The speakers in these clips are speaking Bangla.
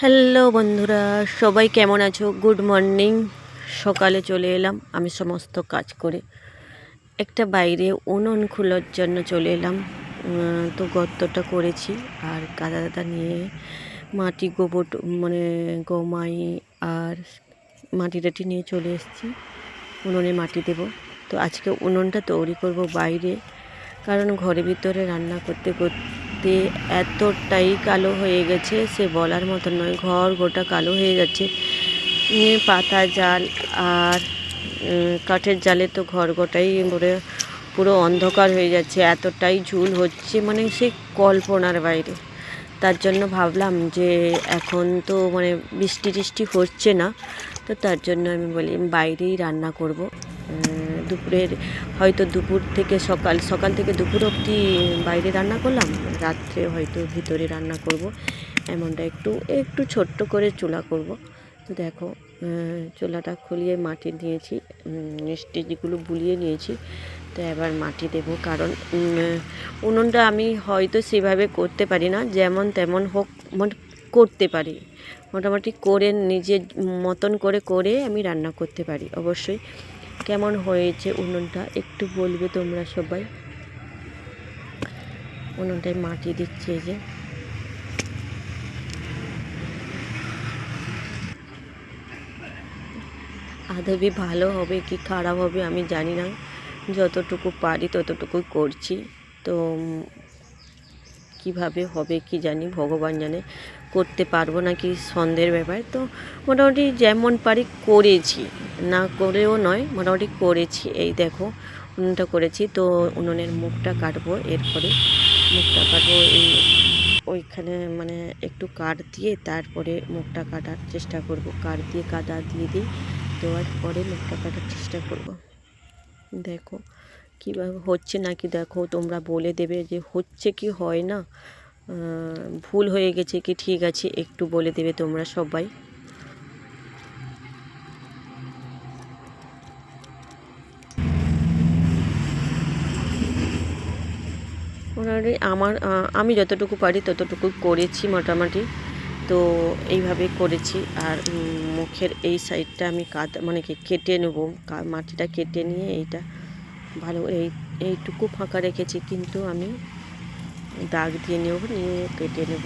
হ্যালো বন্ধুরা, সবাই কেমন আছো? গুড মর্নিং সকালে চলে এলাম, আমি সমস্ত কাজ করে একটা বাইরে উনুন খোলার জন্য চলে এলাম। তো গর্তটা করেছি, আর গাদা দাদা নিয়ে মাটি গোবর মানে গোমাই আর মাটি টাটি নিয়ে চলে এসেছি। উনুনে মাটি দেব। তো আজকে উনুনটা তৈরি করব বাইরে, কারণ ঘরের ভিতরে রান্না করতে করতে এতটাই কালো হয়ে গেছে, সে বলার মতো নয়। ঘর গোটা কালো হয়ে যাচ্ছে পাতা জাল আর কাঠের জালে তো ঘর গোটাই পুরো পুরো অন্ধকার হয়ে যাচ্ছে। এতটাই ঝুল হচ্ছে মানে সে কল্পনার বাইরে। তার জন্য ভাবলাম যে এখন তো মানে বৃষ্টি টিষ্টি হচ্ছে না, তো তার জন্য আমি বলি বাইরেই রান্না করব। দুপুরের, হয়তো দুপুর থেকে সকাল সকাল থেকে দুপুর অবধি বাইরে রান্না করলাম, রাত্রে হয়তো ভিতরে রান্না করব, এমনটা একটু একটু ছোট্ট করে চুলা করব। তো দেখো চুলাটা খুলিয়ে মাটি দিয়েছি স্টেজগুলো বুলিয়ে নিয়েছি, তো এবার মাটি দেবো কারণ উনুনটা আমি হয়তো সেভাবে করতে পারি না, যেমন তেমন হোক মানে করতে পারি। মোটামুটি করে নিজের মতন করে করে আমি রান্না করতে পারি, অবশ্যই। কেমন হয়েছে উনুনটা একটু বলবে তোমরা সবাই? উনুনটায় মাটি দিচ্ছে যে। আদবি ভালো হবে কি খারাপ হবে আমি জানি না। যতটুকু পারি ততটুকুই করছি। তো কীভাবে হবে কি জানি ভগবান জানে, করতে পারব নাকি সন্দেহের ব্যাপার। তো মোটামুটি যেমন পারি করেছি, না করেও নয়, মোটামুটি করেছি। এই দেখো, উনুনটা করেছি, তো উনুনের মুখটা কাটবো, এরপরে মুখটা কাটবো এই ওইখানে মানে একটু কাঠ দিয়ে তারপরে মুখটা কাটার চেষ্টা করব। কাঠ দিয়ে কাদা দিয়ে দিই, দেওয়ার পরে মুখটা কাটার চেষ্টা করব। দেখো কীভাবে হচ্ছে নাকি দেখো, তোমরা বলে দেবে যে হচ্ছে কি হয় না? ভুল হয়ে গেছে কি ঠিক আছে একটু বলে দেবে তোমরা সবাই। মোটামুটি আমার আমি যতটুকু পারি ততটুকু করেছি মোটামুটি। তো এইভাবে করেছি আর মুখের এই সাইডটা আমি কাদ মানে কি কেটে নেব মাটিটা কেটে নিয়ে এইটা ভালো এই, এইটুকু ফাঁকা রেখেছি, কিন্তু আমি দাগ দিয়ে নেব নিয়ে কেটে নেব।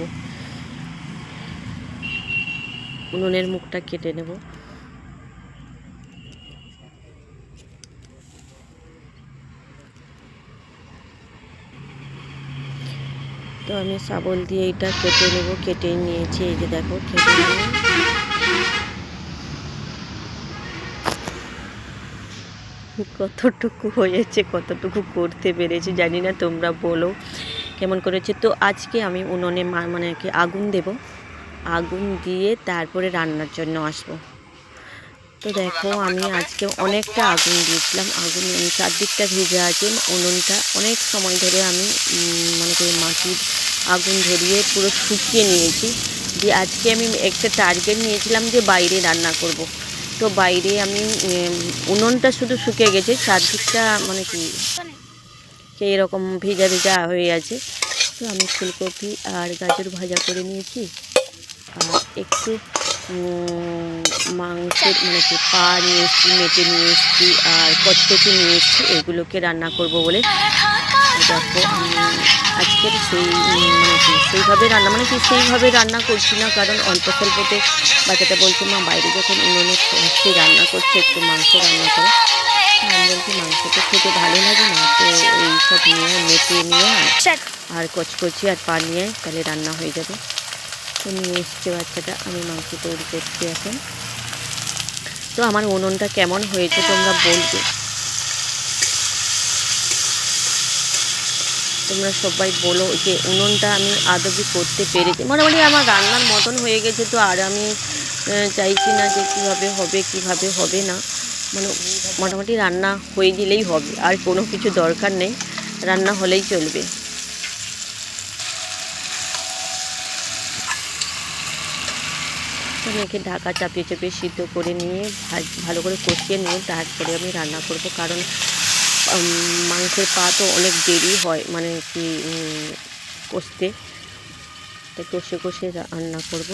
উনুনের মুখটা কেটে নেব। তো আমি শাবল দিয়ে এটা কেটে নেব, কেটে নিয়েছি, এই যে দেখো, কেটে নিয়ে। কতটুকু হয়েছে, কতটুকু করতে পেরেছি জানি না, তোমরা বলো। কেমন করেছে? তো আজকে আমি উনুনে মানে কি আগুন দেব। আগুন দিয়ে তারপরে রান্নার জন্য আসব। তো দেখো, আমি আজকে অনেকটা আগুন দিয়েছিলাম। আগুন চারদিকটা ভিজে আছে। উনুনটা অনেক সময় ধরে আমি মানে কি মাটির আগুন ধরিয়ে পুরো শুকিয়ে নিয়েছি। দিয়ে আজকে আমি একটা টার্গেট নিয়েছিলাম যে বাইরে রান্না করব। তো বাইরে আমি উনুনটা শুধু শুকিয়ে গেছে, চারদিকটা মানে কি সেই রকম ভিজা ভিজা হয়ে আছে। তো আমি ফুলকপি আর গাজর ভাজা করে নিয়েছি। আর একটু মাংসের মানে কি, পা নিয়ে এসেছি, মেটে নিয়ে এসেছি, আর কচকচি নিয়ে এসেছি, এগুলোকে রান্না করব বলে। দেখো, আমি আজকের সেই মানে কি সেইভাবে রান্না মানে কি সেইভাবে রান্না করছি না কারণ অল্প স্বল্পতে বাচ্চাটা বলছে মা বাইরে যখন উনুনে সে রান্না করছে একটু মাংস রান্না করে। আমি বলছি মাংস তো খেতে ভালো লাগে না তো এই সব নিয়ে মেটে নিয়ে আর কচকচি আর পা নিয়ে তাহলে রান্না হয়ে যাবে। তো নিয়ে এসছে বাচ্চাটা আমি মাংস তৈরি করছি এখন। তো আমার উনুনটা কেমন হয়েছে তোমরা বলবে। তোমরা সবাই বলো যে উনুনটা আমি আদবি করতে পেরেছি। মোটামুটি আমার রান্নার মতন হয়ে গেছে তো, আর আমি চাইছি না যে কীভাবে হবে কীভাবে হবে না। মানে মোটামুটি রান্না হয়ে গেলেই হবে, আর কোনো কিছু দরকার নেই, রান্না হলেই চলবে। আমি একে ঢাকা চাপিয়ে চাপিয়ে সিদ্ধ করে নিয়ে ভালো করে কষিয়ে নিয়ে তারপরে আমি রান্না করব, কারণ মাংসের পা তো অনেক দেরি হয় মানে কি কষতে। তো কষে কষে রান্না করব।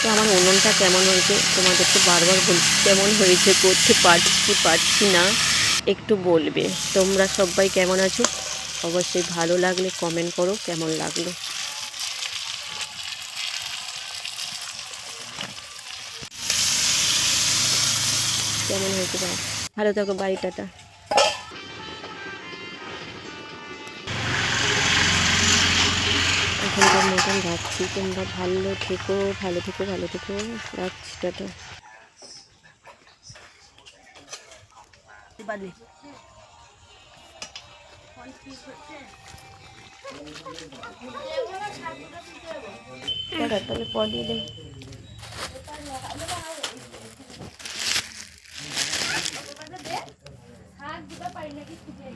তো আমার উনুনটা কেমন হয়েছে তোমাদেরকে বারবার বলছি, কেমন হয়েছে, করতে পারছি পারছি না, একটু বলবে। তোমরা সবাই কেমন আছো? অবশ্যই ভালো লাগলে কমেন্ট করো, কেমন লাগল? কেমন হয়েছে? ভালো থাকো বাড়িটাটা এখনকার মতন রাখছি তোমরা ভালো থেকো ভালো থেকো ভালো থেকো। রাখছি টাটা। তাহলে পড়িয়ে দেয় পারি নাকি খুঁজে।